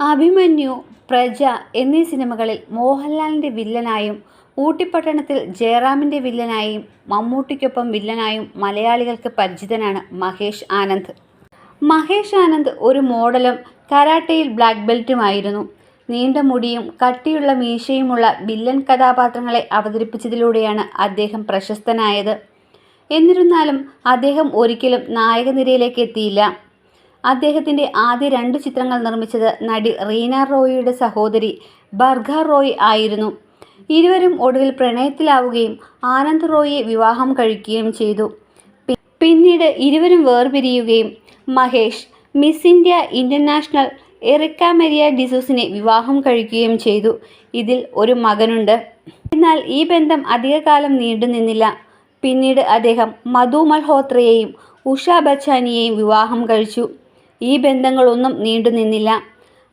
അഭിമന്യു പ്രജ എന്നീ സിനിമകളിൽ മോഹൻലാലിന്റെ വില്ലനായും ഊട്ടിപ്പട്ടണത്തിൽ ജയറാമിന്റെ വില്ലനായും മമ്മൂട്ടിക്കൊപ്പം വില്ലനായും മലയാളികൾക്ക് പരിചിതനാണ് മഹേഷ് ആനന്ദ്. മഹേഷ് ആനന്ദ് ഒരു മോഡലും കരാട്ടയിൽ ബ്ലാക്ക് ബെൽറ്റുമായിരുന്നു. നീണ്ട മുടിയും കട്ടിയുള്ള മീശയുമുള്ള വില്ലൻ കഥാപാത്രങ്ങളെ അവതരിപ്പിച്ചതിലൂടെയാണ് അദ്ദേഹം പ്രശസ്തനായത്. എന്നിരുന്നാലും അദ്ദേഹം ഒരിക്കലും നായകനിരയിലേക്ക് എത്തിയില്ല. അദ്ദേഹത്തിന്റെ ആദ്യ രണ്ട് ചിത്രങ്ങൾ നിർമ്മിച്ചത് നടി റീന റോയിയുടെ സഹോദരി ബർഗ റോയ് ആയിരുന്നു. ഇരുവരും ഒടുവിൽ പ്രണയത്തിലാവുകയും ആനന്ദ് റോയിയെ വിവാഹം കഴിക്കുകയും ചെയ്തു. പിന്നീട് ഇരുവരും വേർപിരിയുകയും Mahesh miss India international Erica Maria ഡിസൂസിനെ വിവാഹം കഴിക്കുകയും ചെയ്തു. ഇതിൽ ഒരു മകനുണ്ട്. എന്നാൽ ഈ ബന്ധം അധികകാലം നീണ്ടുനിന്നില്ല പിന്നീട് അദ്ദേഹം മധു മൽഹോത്രയെയും ഉഷ ബച്ചാനിയെയും വിവാഹം കഴിച്ചു. ഈ ബന്ധങ്ങളൊന്നും നീണ്ടുനിന്നില്ല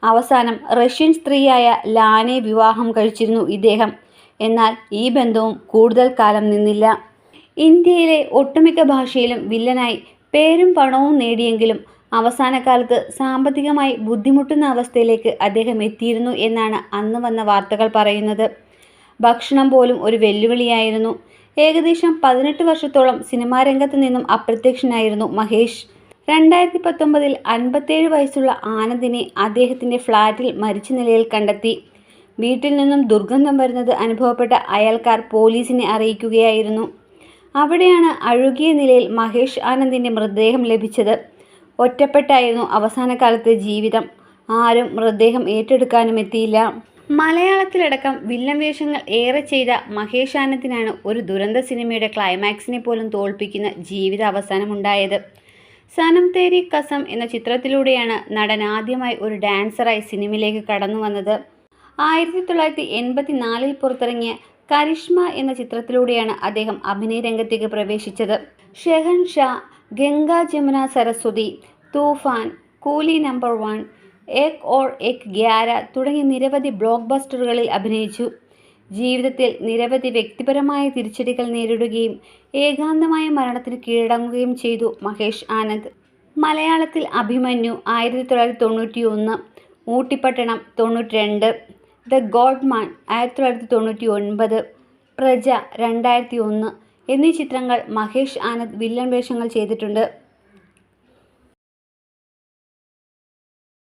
അവസാനം റഷ്യൻ സ്ത്രീയായ ലാനെ വിവാഹം കഴിച്ചിരുന്നു ഇദ്ദേഹം. എന്നാൽ ഈ ബന്ധവും കൂടുതൽ കാലം നിന്നില്ല. ഇന്ത്യയിലെ ഒട്ടുമിക്ക ഭാഷയിലും വില്ലനായി പേരും പണവും നേടിയെങ്കിലും അവസാന കാലത്ത് സാമ്പത്തികമായി ബുദ്ധിമുട്ടുന്ന അവസ്ഥയിലേക്ക് അദ്ദേഹം എത്തിയിരുന്നു എന്നാണ് അന്ന് വന്ന വാർത്തകൾ പറയുന്നത്. ഭക്ഷണം പോലും ഒരു വെല്ലുവിളിയായിരുന്നു. ഏകദേശം പതിനെട്ട് വർഷത്തോളം സിനിമാ രംഗത്ത് നിന്നും അപ്രത്യക്ഷനായിരുന്നു മഹേഷ്. രണ്ടായിരത്തി പത്തൊമ്പതിൽ അൻപത്തേഴ് വയസ്സുള്ള ആനന്ദിനെ അദ്ദേഹത്തിന്റെ ഫ്ലാറ്റിൽ മരിച്ച നിലയിൽ കണ്ടെത്തി. വീട്ടിൽ നിന്നും ദുർഗന്ധം വരുന്നത് അനുഭവപ്പെട്ട അയൽക്കാർ പോലീസിനെ അറിയിക്കുകയായിരുന്നു. അവിടെയാണ് അഴുകിയ നിലയിൽ മഹേഷ് ആനന്ദിന്റെ മൃതദേഹം ലഭിച്ചത്. ഒറ്റപ്പെട്ടായിരുന്നു അവസാന കാലത്തെ ജീവിതം. ആരും മൃതദേഹം ഏറ്റെടുക്കാനും എത്തിയില്ല. മലയാളത്തിലടക്കം വില്ലൻ വേഷങ്ങൾ ഏറെ ചെയ്ത മഹേഷ് ആനന്ദിനാണ് ഒരു ദുരന്ത സിനിമയുടെ ക്ലൈമാക്സിനെ പോലും തോൽപ്പിക്കുന്ന ജീവിത അവസാനമുണ്ടായത് സനം തേരി കസം എന്ന ചിത്രത്തിലൂടെയാണ് നടൻ ആദ്യമായി ഒരു ഡാൻസറായി സിനിമയിലേക്ക് കടന്നു വന്നത്. ആയിരത്തി തൊള്ളായിരത്തി എൺപത്തി നാലിൽ പുറത്തിറങ്ങിയ കരിഷ്മ എന്ന ചിത്രത്തിലൂടെയാണ് അദ്ദേഹം അഭിനയ രംഗത്തേക്ക് പ്രവേശിച്ചത്. ഷെഹൻ Shah Ganga Jamuna Saraswati Toofan coolie number one Ek Aur Ek Gyarah തുടങ്ങിയ നിരവധി ബ്ലോക്ക് ബസ്റ്ററുകളിൽ അഭിനയിച്ചു. ജീവിതത്തിൽ നിരവധി വ്യക്തിപരമായ തിരിച്ചടികൾ നേരിടുകയും ഏകാന്തമായ മരണത്തിന് കീഴടങ്ങുകയും ചെയ്തു മഹേഷ് ആനന്ദ്. മലയാളത്തിൽ അഭിമന്യു ആയിരത്തി തൊള്ളായിരത്തി തൊണ്ണൂറ്റി ഒന്ന് ഊട്ടിപ്പട്ടണം തൊണ്ണൂറ്റി രണ്ട് ദ ഗോഡ് മാൻ ആയിരത്തി തൊള്ളായിരത്തി തൊണ്ണൂറ്റി ഒൻപത് പ്രജ രണ്ടായിരത്തി ഒന്ന് എന്നീ ചിത്രങ്ങൾ മഹേഷ് ആനന്ദ് വില്ലൻ വേഷങ്ങൾ ചെയ്തിട്ടുണ്ട്.